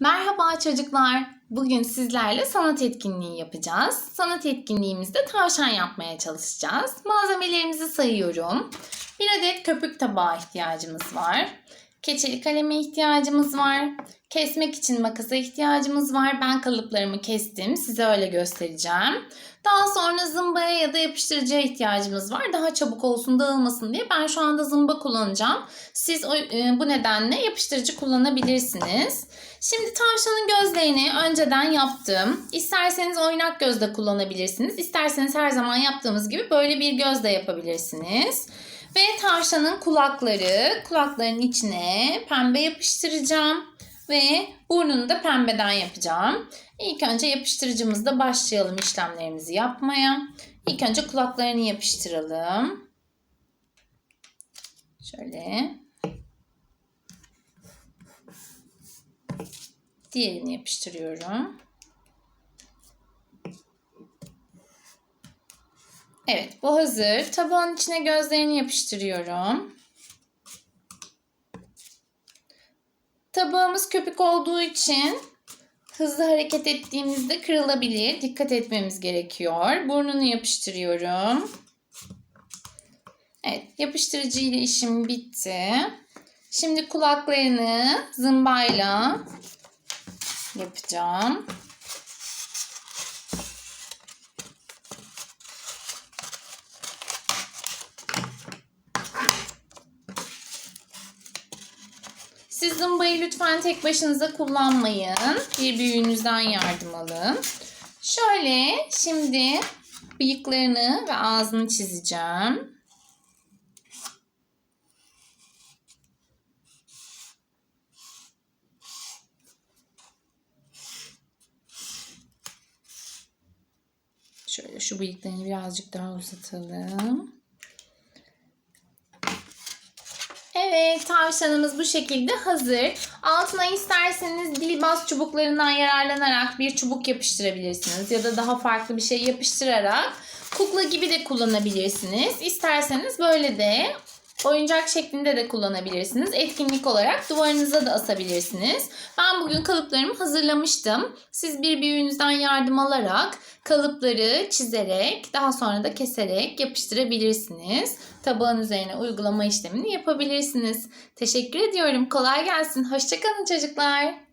Merhaba çocuklar. Bugün sizlerle sanat etkinliği yapacağız. Sanat etkinliğimizde tavşan yapmaya çalışacağız. Malzemelerimizi sayıyorum. Bir adet köpük tabağı ihtiyacımız var. Keçeli kaleme ihtiyacımız var. Kesmek için makasa ihtiyacımız var. Ben kalıplarımı kestim. Size öyle göstereceğim. Daha sonra zımbaya ya da yapıştırıcıya ihtiyacımız var. Daha çabuk olsun dağılmasın diye ben şu anda zımba kullanacağım. Siz o, e, bu nedenle yapıştırıcı kullanabilirsiniz. Şimdi tavşanın gözlerini önceden yaptım. İsterseniz oynak gözde kullanabilirsiniz. İsterseniz her zaman yaptığımız gibi böyle bir gözde yapabilirsiniz. Ve tavşanın kulakları, kulakların içine pembe yapıştıracağım. Ve burnunu da pembeden yapacağım. İlk önce yapıştırıcımızda başlayalım işlemlerimizi yapmaya. İlk önce kulaklarını yapıştıralım. Şöyle. Diğerini yapıştırıyorum. Evet bu hazır. Tabağın içine gözlerini yapıştırıyorum. Tabağımız köpük olduğu için hızlı hareket ettiğimizde kırılabilir. Dikkat etmemiz gerekiyor. Burnunu yapıştırıyorum. Evet yapıştırıcı ile işim bitti. Şimdi kulaklarını zımbayla yapacağım. Siz zımbayı lütfen tek başınıza kullanmayın. Bir büyüğünüzden yardım alın. Şöyle şimdi bıyıklarını ve ağzını çizeceğim. Şöyle şu bıyıklarını birazcık daha uzatalım. Evet tavşanımız bu şekilde hazır. Altına isterseniz dilbaz çubuklarından yararlanarak bir çubuk yapıştırabilirsiniz. Ya da daha farklı bir şey yapıştırarak kukla gibi de kullanabilirsiniz. İsterseniz böyle de oyuncak şeklinde de kullanabilirsiniz. Etkinlik olarak duvarınıza da asabilirsiniz. Ben bugün kalıplarımı hazırlamıştım. Siz bir büyüğünüzden yardım alarak kalıpları çizerek daha sonra da keserek yapıştırabilirsiniz. Tabağın üzerine uygulama işlemini yapabilirsiniz. Teşekkür ediyorum. Kolay gelsin. Hoşçakalın çocuklar.